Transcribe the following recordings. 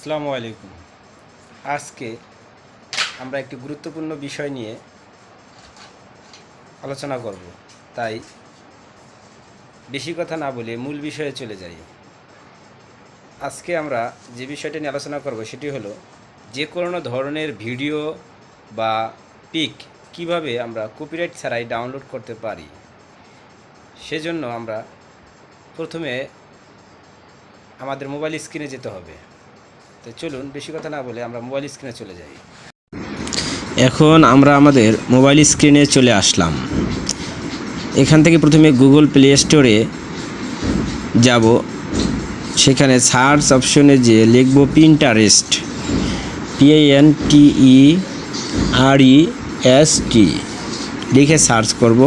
আসসালামু আলাইকুম। আজকে আমরা একটি গুরুত্বপূর্ণ বিষয় নিয়ে আলোচনা করব। তাই বেশি কথা না বলে মূল বিষয়ে চলে যাই। আজকে আমরা যে বিষয়টা নিয়ে আলোচনা করব সেটি হলো যে কোনো ধরনের ভিডিও বা পিক কীভাবে আমরা কপিরাইট ছাড়াই ডাউনলোড করতে পারি, সেজন্য আমরা প্রথমে আমাদের মোবাইল স্ক্রিনে যেতে হবে। তো চলুন, বেশি কথা না বলে আমরা মোবাইল স্ক্রিনে চলে যাই। এখন আমরা আমাদের মোবাইল স্ক্রিনে চলে আসলাম। এখান থেকে প্রথমে গুগল প্লে স্টোরে যাব। সেখানে সার্চ অপশনে যে লিখব Pinterest P N T E R E S T লিখে সার্চ করব।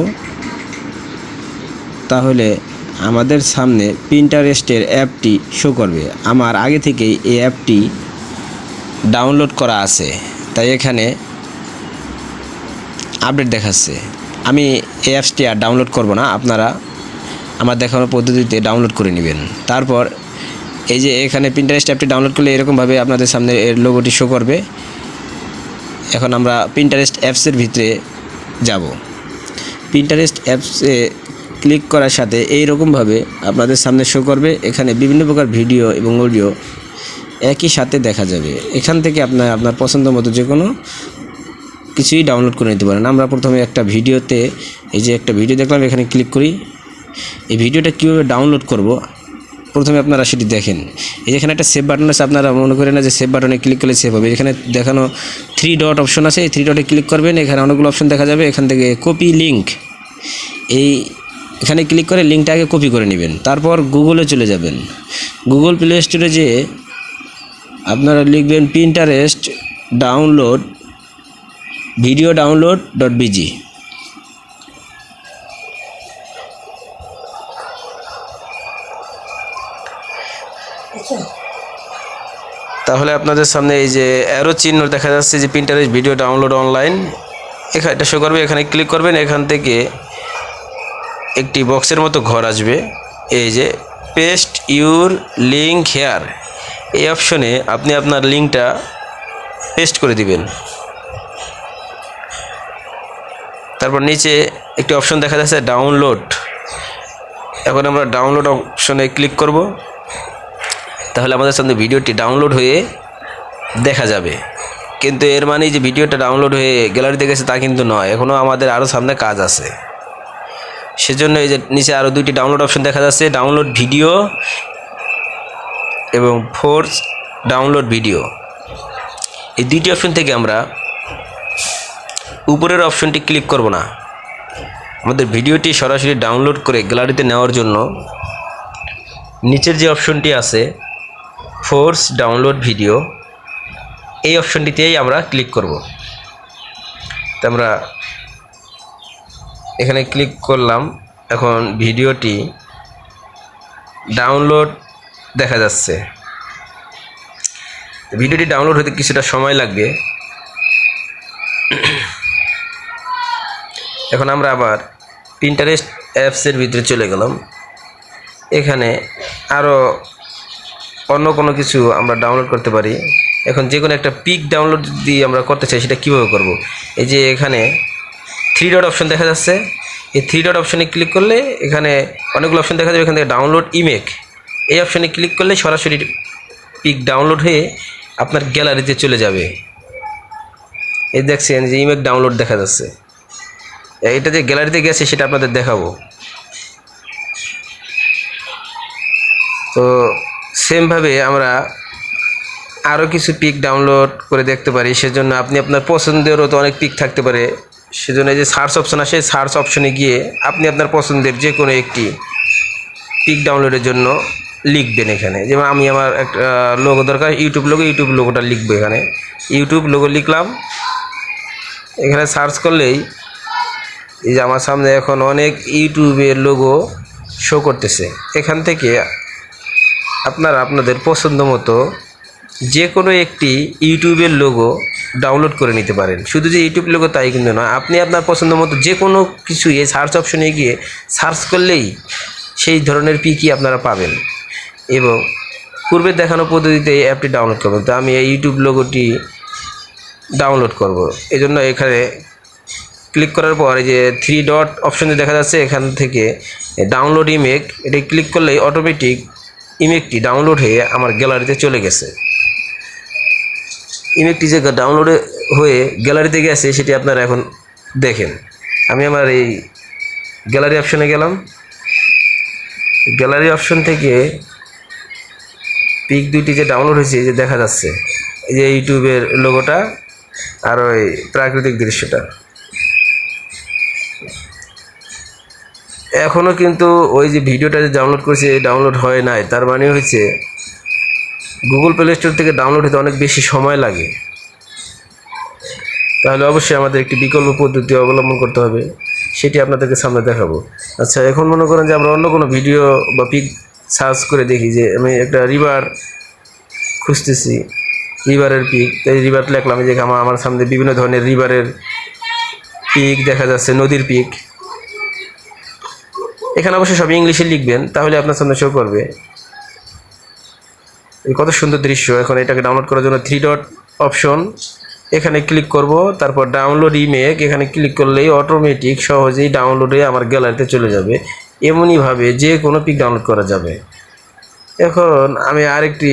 তাহলে আমাদের সামনে প্রিন্টারেস্টের অ্যাপটি শো করবে। আমার আগে থেকেই এই অ্যাপটি ডাউনলোড করা আছে। তাই এখানে আপডেট দেখাচ্ছে। আমি এই অ্যাপসটি আর ডাউনলোড করব না। আপনারা আমার দেখানোর পদ্ধতিতে ডাউনলোড করে নেবেন। তারপর এই যে এখানে প্রিন্টারেস্ট অ্যাপটি ডাউনলোড করলে এরকমভাবে আপনাদের সামনে এর লোগোটি শো করবে। এখন আমরা প্রিন্টারেস্ট অ্যাপসের ভিতরে যাব। প্রিন্টারেস্ট অ্যাপসে ক্লিক করার সাথে এই রকমভাবে আপনাদের সামনে শো করবে। এখানে বিভিন্ন প্রকার ভিডিও এবং অডিও একই সাথে দেখা যাবে। এখান থেকে আপনার আপনার পছন্দ মতো যে কোনো কিছুই ডাউনলোড করে নিতে পারেন। আমরা প্রথমে একটা ভিডিওতে এই যে একটা ভিডিও দেখলাম, এখানে ক্লিক করি। এই ভিডিওটা কীভাবে ডাউনলোড করব? প্রথমে আপনারা সেটি দেখেন। এই যেখানে একটা সেভ বাটন আছে, আপনারা মনে করেন না যে সেভ বাটনে ক্লিক করলে সেভ হবে। এখানে দেখানো থ্রি ডট অপশন আছে। এই থ্রি ডটে ক্লিক করবেন। এখানে অনেকগুলো অপশন দেখা যাবে। এখান থেকে কপি লিঙ্ক এই এখানে ক্লিক করে লিঙ্কটাকে কপি করে নেবেন। তারপর গুগলে চলে যাবেন। গুগল প্লে স্টোরে যে আপনারা লিখবেন Pinterest download video download dot B G তাহলে আপনাদের সামনে এই যে অ্যারো চিহ্ন দেখা যাচ্ছে যে প্রিন্টারেস্ট ভিডিও ডাউনলোড অনলাইন এখানে এটা শো করবে, এখানে ক্লিক করবেন, এখান থেকে একটি বক্সের মতো ঘর আসবে। এই যে, পেস্ট ইউর লিঙ্ক হেয়ার। এই অপশনে আপনি আপনার লিঙ্কটা পেস্ট করে দিবেন। তারপর নিচে একটি অপশন দেখা যাচ্ছে, ডাউনলোড। এখন আমরা ডাউনলোড অপশনে ক্লিক করব। তাহলে আমাদের সামনে ভিডিওটি ডাউনলোড হয়ে দেখা যাবে। কিন্তু এর মানে যে ভিডিওটা ডাউনলোড হয়ে গ্যালারিতে গেছে তা কিন্তু নয় এখনও আমাদের আরও সামনে কাজ আছে। সেজন্য এই যে নিচে আরও দুইটি ডাউনলোড অপশন দেখা যাচ্ছে ডাউনলোড ভিডিও এবং ফোর্স ডাউনলোড ভিডিও এই দুইটি অপশন থেকে আমরা উপরের অপশনটি ক্লিক করব না। আমাদের ভিডিওটি সরাসরি ডাউনলোড করে গ্যালারিতে নেওয়ার জন্য নিচের যে অপশনটি আছে ফোর্স ডাউনলোড ভিডিও এই অপশনটিতেই আমরা ক্লিক করব। তো আমরা এখানে ক্লিক করলাম, এখন ভিডিওটি ডাউনলোড দেখা যাচ্ছে। ভিডিওটি ডাউনলোড হতে কিছুটা সময় লাগবে। এখন আমরা আবার পিন্টারেস্ট অ্যাপসের ভিতরে চলে গেলাম। এখানে আরও অন্য কোনো কিছু আমরা ডাউনলোড করতে পারি। এখন যে কোনো একটা পিক ডাউনলোড যদি আমরা করতে চাই, সেটা কীভাবে করব? এই যে এখানে থ্রি ডট অপশন দেখা যাচ্ছে। এই থ্রি ডট অপশনে ক্লিক করলে এখানে অনেকগুলো অপশন দেখা যাবে। এখান থেকে ডাউনলোড ইমেক এই অপশনে ক্লিক করলে সরাসরি পিক ডাউনলোড হয়ে আপনার গ্যালারিতে চলে যাবে। এই দেখছেন যে ইমেক ডাউনলোড দেখা যাচ্ছে। এটা যে গ্যালারিতে গেছে সেটা আপনাদের দেখাবো। তো সেমভাবে আমরা আরও কিছু পিক ডাউনলোড করে দেখতে পারি। সেজন্য আপনি আপনার পছন্দেরও তো অনেক পিক থাকতে পারে। সেজন্য যে সার্চ অপশন আসে সার্চ অপশনে গিয়ে আপনি আপনার পছন্দের যে কোনো একটি পিক ডাউনলোডের জন্য লিখবেন এখানে। যেমন আমি আমার একটা লোগো দরকার ইউটিউব লোগো ইউটিউব লোগোটা লিখব এখানে। ইউটিউব লোগো লিখলাম। এখানে সার্চ করলেই এই যে আমার সামনে এখন অনেক ইউটিউবের লোগো শো করতেছে। এখান থেকে আপনারা আপনাদের পছন্দ মতো যে কোনো একটি ইউটিউবের লোগো ডাউনলোড করে নিতে পারেন। শুধু যে ইউটিউব লোগো তাই কিন্তু নয়, আপনি আপনার পছন্দ মতো যে কোনো কিছু এই সার্চ অপশনে গিয়ে সার্চ করলেই সেই ধরনের পিকই আপনারা পাবেন এবং পূর্বে দেখানো পদ্ধতিতে এই অ্যাপটি ডাউনলোড করবেন। তো আমি এই ইউটিউব লোগোটি ডাউনলোড করব। এই জন্য এখানে ক্লিক করার পর এই যে থ্রি ডট অপশনে দেখা যাচ্ছে, এখান থেকে ডাউনলোড ইমেক এটি ক্লিক করলেই অটোমেটিক ইমেকটি ডাউনলোড হয়ে আমার গ্যালারিতে চলে গেছে। ইমেকটি যে ডাউনলোডে হয়ে গ্যালারিতে গেছে, সেটি আপনারা এখন দেখেন। আমি আমার এই গ্যালারি অপশনে গেলাম। গ্যালারি অপশন থেকে পিক দুইটি যে ডাউনলোড হয়েছে যে দেখা যাচ্ছে, এই যে ইউটিউবের লোগোটা আর ওই প্রাকৃতিক দৃশ্যটা। এখনও কিন্তু ওই যে ভিডিওটা যে ডাউনলোড করেছে ডাউনলোড হয় নাই। তার মানে হচ্ছে গুগল প্লে স্টোর থেকে ডাউনলোড হতে অনেক বেশি সময় লাগে। তাহলে অবশ্যই আমাদের একটি বিকল্প পদ্ধতি অবলম্বন করতে হবে, সেটি আপনাদেরকে সামনে দেখাবো। আচ্ছা এখন মনে করেন যে আমরা অন্য কোনো ভিডিও বা পিক সার্চ করে দেখি যে আমি একটা রিভার খুঁজতেছি রিভারের পিক এই রিভার লেখলাম যে আমার আমার সামনে বিভিন্ন ধরনের রিভারের পিক দেখা যাচ্ছে, নদীর পিক এখানে অবশ্যই সব ইংলিশে লিখবেন, তাহলে আপনার সামনে শো করবে। কত সুন্দর দৃশ্য। এখন এটাকে ডাউনলোড করার জন্য থ্রি ডট অপশন এখানে ক্লিক করব, তারপর ডাউনলোড ইমেক এখানে ক্লিক করলেই অটোমেটিক সহজেই ডাউনলোডে আমার গ্যালারিতে চলে যাবে। এমনইভাবে যে কোনো পিক ডাউনলোড করা যাবে। এখন আমি আরেকটি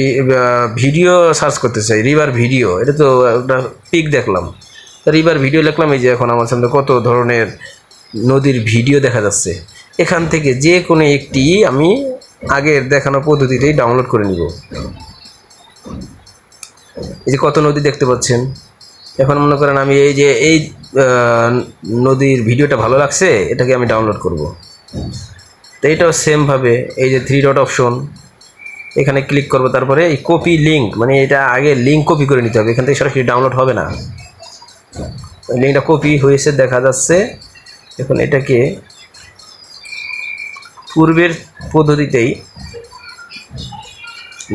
ভিডিও সার্চ করতে চাই রিভার ভিডিও এটা তো একটা পিক দেখলাম। রিভার ভিডিও লিখলাম এই যে এখন আমার সামনে কত ধরনের নদীর ভিডিও দেখা যাচ্ছে। এখান থেকে যে কোনো একটি আমি আগের দেখানো পদ্ধতিতেই ডাউনলোড করে নিব। এই যে কত নদী দেখতে পাচ্ছেন? এখন মনে করেন আমি এই যে, এই নদীর ভিডিওটা ভালো লাগছে, এটাকে আমি ডাউনলোড করব। তো এটাও সেমভাবে এই যে থ্রি ডট অপশন এখানে ক্লিক করব, তারপরে এই কপি লিঙ্ক মানে এটা আগে লিঙ্ক কপি করে নিতে হবে, এখান থেকে সরাসরি ডাউনলোড হবে না। লিঙ্কটা কপি হয়েছে, দেখা যাচ্ছে। এখন এটাকে পূর্বের পদ্ধতিতেই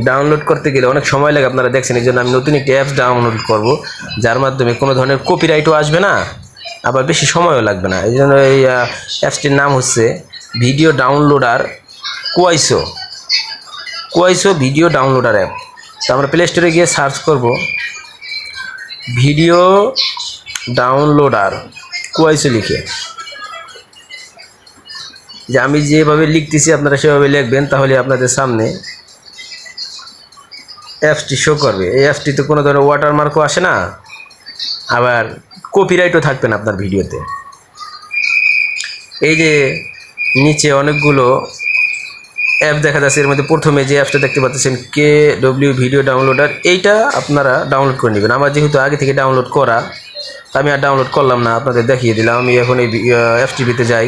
ডাউনলোড করতে গেলে অনেক সময় লাগে আপনারা দেখছেন, এই জন্য আমি নতুন একটি অ্যাপস ডাউনলোড করব, যার মাধ্যমে কোনো ধরনের কপিরাইটও আসবে না, আবার বেশি সময়ও লাগবে না। এই জন্য এই অ্যাপসটির নাম হচ্ছে ভিডিও ডাউনলোডার কোয়াইসো কোয়াইসো ভিডিও ডাউনলোডার অ্যাপ তো আমরা প্লে স্টোরে গিয়ে সার্চ করব ভিডিও ডাউনলোডার কোয়াইসো লিখে। যে আমি যেভাবে লিখতেছি আপনারা সেভাবে লিখবেন, তাহলে আপনাদের সামনে অ্যাপসটি শো করবে। এই অ্যাপসটিতে কোনো ধরনের ওয়াটারমার্কও আসে না, আবার কপিরাইটও থাকবে না আপনার ভিডিওতে। এই যে নিচে অনেকগুলো অ্যাপ দেখা যাচ্ছে, এর মধ্যে প্রথমে যে অ্যাপসটা দেখতে পাচ্ছেন কে ডব্লিউ ভিডিও ডাউনলোডার এইটা আপনারা ডাউনলোড করে নেবেন। আমার যেহেতু আগে থেকে ডাউনলোড করা, আমি আর ডাউনলোড করলাম না, আপনাদের দেখিয়ে দিলাম। আমি এখন এই অ্যাপসটিভিতে যাই।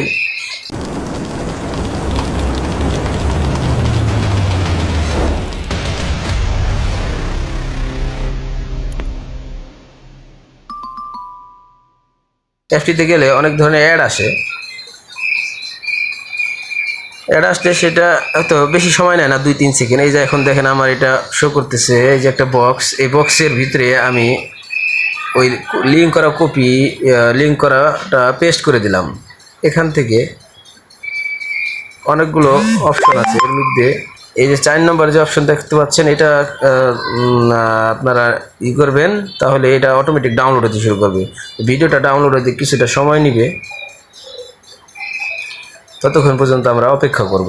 অ্যাপটিতে গেলে অনেক ধরনের অ্যাড আসে। অ্যাড আসলে সেটা হয়তো বেশি সময় নেয় না, দুই, তিন সেকেন্ড এই যে এখন দেখেন আমার এটা শো করতেছে, এই যে একটা বক্স এই বক্সের ভিতরে আমি ওই লিঙ্ক করা কপি লিঙ্ক করাটা পেস্ট করে দিলাম। এখান থেকে অনেকগুলো অপশন আছে, এর মধ্যে এই যে চার নম্বর যে অপশন দেখতে পাচ্ছেন, এটা আপনারা ই করবেন, তাহলে এটা অটোমেটিক ডাউনলোড হতে শুরু করবে। ভিডিওটা ডাউনলোড হতে কিছুটা সময় নেবে। ততক্ষণ পর্যন্ত আমরা অপেক্ষা করব।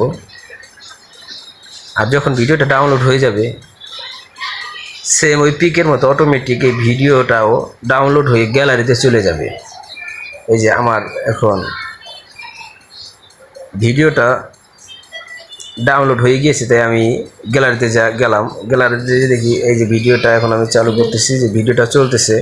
আর যখন ভিডিওটা ডাউনলোড হয়ে যাবে সেম ওই পিকের মতো অটোমেটিক এই ভিডিওটাও ডাউনলোড হয়ে গ্যালারিতে চলে যাবে। এই যে আমার এখন ভিডিওটা ডাউনলোড হয়ে গিয়েছে, তাই আমি গ্যালারিতে যা গেলাম। গ্যালারিতে দেখি, এই যে ভিডিওটা এখন আমি চালু করতেছি, যে ভিডিওটা চলতেছে।